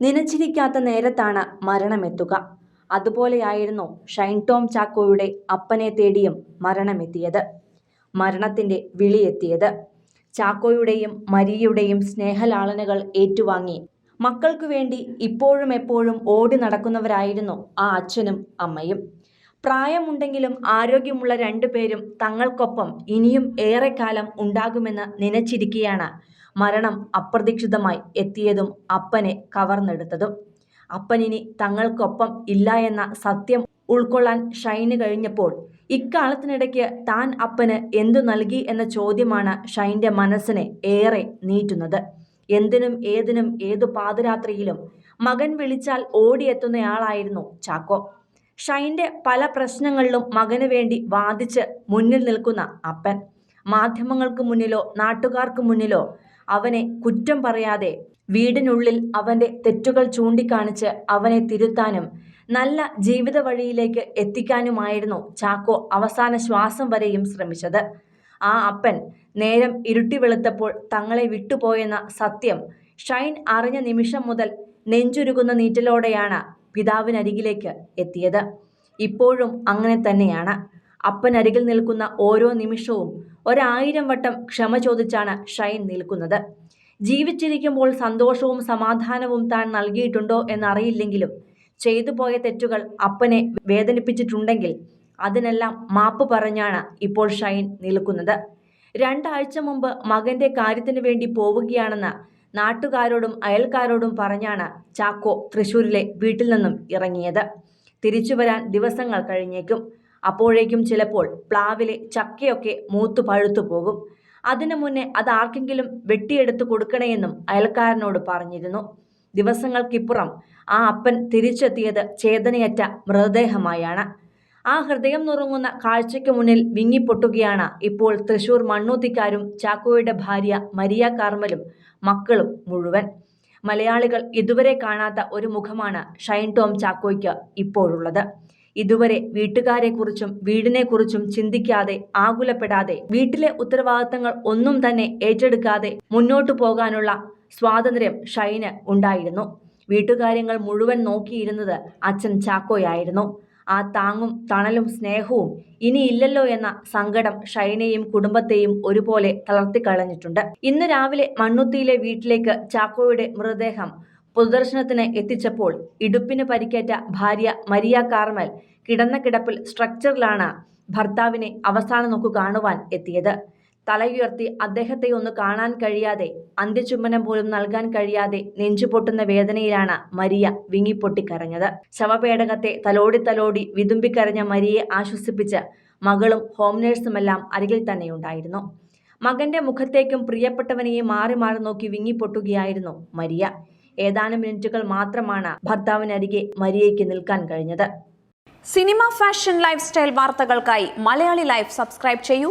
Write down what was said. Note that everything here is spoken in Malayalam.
നനച്ചിരിക്കാത്ത നേരത്താണ് മരണമെത്തുക. അതുപോലെയായിരുന്നു ഷൈൻ ടോം ചാക്കോയുടെ അപ്പനെ തേടിയും മരണമെത്തിയത്. മരണത്തിന്റെ വിളിയെത്തിയത്. ചാക്കോയുടെയും മരിയയുടെയും സ്നേഹലാളനകൾ ഏറ്റുവാങ്ങി. മക്കൾക്കു വേണ്ടി ഇപ്പോഴും എപ്പോഴും ഓടി നടക്കുന്നവരായിരുന്നു ആ അച്ഛനും അമ്മയും. പ്രായമുണ്ടെങ്കിലും ആരോഗ്യമുള്ള രണ്ടു പേരും തങ്ങൾക്കൊപ്പം ഇനിയും ഏറെക്കാലം ഉണ്ടാകുമെന്ന് നനച്ചിരിക്കെയാണ്. മരണം അപ്രതീക്ഷിതമായി എത്തിയതും അപ്പനെ കവർന്നെടുത്തതും. അപ്പനിനി തങ്ങൾക്കൊപ്പം ഇല്ല എന്ന സത്യം ഉൾക്കൊള്ളാൻ ഷൈന് കഴിഞ്ഞപ്പോൾ ഇക്കാലത്തിനിടയ്ക്ക് താൻ അപ്പന് എന്തു നൽകി എന്ന ചോദ്യമാണ് ഷൈന്റെ മനസ്സിനെ ഏറെ നീറ്റുന്നത് എന്തിനും ഏതിനും ഏതു പാതിരാത്രിയിലും മകൻ വിളിച്ചാൽ ഓടിയെത്തുന്നയാളായിരുന്നു ചാക്കോ. ഷൈന്റെ പല പ്രശ്നങ്ങളിലും മകന് വേണ്ടി വാദിച്ച് മുന്നിൽ നിൽക്കുന്ന അപ്പൻ. മാധ്യമങ്ങൾക്ക് മുന്നിലോ നാട്ടുകാർക്ക് മുന്നിലോ അവനെ കുറ്റം പറയാതെ വീടിനുള്ളിൽ അവന്റെ തെറ്റുകൾ ചൂണ്ടിക്കാണിച്ച് അവനെ തിരുത്താനും നല്ല ജീവിത വഴിയിലേക്ക് എത്തിക്കാനുമായിരുന്നു ചാക്കോ അവസാന ശ്വാസം വരെയും ശ്രമിച്ചത്. ആ അപ്പൻ നേരം ഇരുട്ടി വെളുത്തപ്പോൾ തങ്ങളെ വിട്ടുപോയെന്ന സത്യം ഷൈൻ അറിഞ്ഞ നിമിഷം മുതൽ നെഞ്ചുരുകുന്ന നീറ്റലോടെയാണ് പിതാവിനരികിലേക്ക് എത്തിയത്. ഇപ്പോഴും അങ്ങനെ തന്നെയാണ്. അപ്പനരികിൽ നിൽക്കുന്ന ഓരോ നിമിഷവും ഒരായിരം വട്ടം ക്ഷമ ചോദിച്ചാണ് ഷൈൻ നിൽക്കുന്നത്. ജീവിച്ചിരിക്കുമ്പോൾ സന്തോഷവും സമാധാനവും താൻ നൽകിയിട്ടുണ്ടോ എന്നറിയില്ലെങ്കിലും ചെയ്തു പോയ തെറ്റുകൾ അപ്പനെ വേദനിപ്പിച്ചിട്ടുണ്ടെങ്കിൽ അതിനെല്ലാം മാപ്പ് പറഞ്ഞാണ് ഇപ്പോൾ ഷൈൻ നിൽക്കുന്നത്. രണ്ടാഴ്ച മുമ്പ് മകന്റെ കാര്യത്തിന് വേണ്ടി പോവുകയാണെന്ന് നാട്ടുകാരോടും അയൽക്കാരോടും പറഞ്ഞാണ് ചാക്കോ തൃശൂരിലെ വീട്ടിൽ നിന്നും ഇറങ്ങിയത്. തിരിച്ചു വരാൻ ദിവസങ്ങൾ കഴിഞ്ഞേക്കും. അപ്പോഴേക്കും ചിലപ്പോൾ പ്ലാവിലെ ചക്കയൊക്കെ മൂത്തു പഴുത്തു പോകും. അതിനു മുന്നേ അത് ആർക്കെങ്കിലും വെട്ടിയെടുത്ത് കൊടുക്കണേയെന്നും അയൽക്കാരനോട് പറഞ്ഞിരുന്നു. ദിവസങ്ങൾക്കിപ്പുറം ആ അപ്പൻ തിരിച്ചെത്തിയത് ചേതനയറ്റ മൃതദേഹമായാണ്. ആ ഹൃദയം നുറുങ്ങുന്ന കാഴ്ചയ്ക്ക് മുന്നിൽ വിങ്ങിപ്പൊട്ടുകയാണ്. ഇപ്പോൾ തൃശൂർ മണ്ണൂത്തിക്കാരും ചാക്കോയുടെ ഭാര്യ മരിയ കാർമലും മക്കളും മുഴുവൻ. മലയാളികൾ ഇതുവരെ കാണാത്ത ഒരു മുഖമാണ് ഷൈൻ ടോം ചാക്കോയ്ക്ക് ഇപ്പോഴുള്ളത്. ഇതുവരെ വീട്ടുകാരെക്കുറിച്ചും വീടിനെക്കുറിച്ചും ചിന്തിക്കാതെ ആകുലപ്പെടാതെ വീട്ടിലെ ഉത്തരവാദിത്തങ്ങൾ ഒന്നും തന്നെ ഏറ്റെടുക്കാതെ മുന്നോട്ടു പോകാനുള്ള സ്വാതന്ത്ര്യം ഷൈന് ഉണ്ടായിരുന്നു. വീട്ടുകാര്യങ്ങൾ മുഴുവൻ നോക്കിയിരുന്നത് അച്ഛൻ ചാക്കോയായിരുന്നു. ആ താങ്ങും തണലും സ്നേഹവും ഇനിയില്ലല്ലോ എന്ന സങ്കടം ഷൈനയും കുടുംബത്തെയും ഒരുപോലെ തളർത്തിക്കളഞ്ഞിട്ടുണ്ട്. ഇന്ന് രാവിലെ മണ്ണുത്തിയിലെ വീട്ടിലേക്ക് ചാക്കോയുടെ മൃതദേഹം പൊതുദർശനത്തിന് എത്തിച്ചപ്പോൾ ഇടുപ്പിന് പരിക്കേറ്റ ഭാര്യ മരിയ കാർമൽ കിടന്ന കിടപ്പിൽ സ്ട്രക്ചറിലാണ് ഭർത്താവിനെ അവസാന നോക്കു കാണുവാൻ എത്തിയത്. തലയുയർത്തി അദ്ദേഹത്തെ ഒന്ന് കാണാൻ കഴിയാതെ അന്ത്യചുംബനം പോലും നൽകാൻ കഴിയാതെ നെഞ്ചുപൊട്ടുന്ന വേദനയിലാണ് മരിയ വിങ്ങിപ്പൊട്ടിക്കരഞ്ഞത്. ശവപേടകത്തെ തലോടി തലോടി വിതുമ്പിക്കരഞ്ഞ മരിയെ ആശ്വസിപ്പിച്ച് മകളും ഹോം നേഴ്സുമെല്ലാം അരികിൽ തന്നെയുണ്ടായിരുന്നു. മകന്റെ മുഖത്തേക്കും പ്രിയപ്പെട്ടവനെയും മാറി മാറി നോക്കി വിങ്ങിപ്പൊട്ടുകയായിരുന്നു മരിയ. ഏതാനും മിനിറ്റുകൾ മാത്രമാണ് ഭർത്താവിനരികെ മരിയയ്ക്ക് നിൽക്കാൻ കഴിഞ്ഞത്. സിനിമ ഫാഷൻ ലൈഫ് സ്റ്റൈൽ വാർത്തകൾക്കായി മലയാളി ലൈഫ് സബ്സ്ക്രൈബ് ചെയ്യൂ.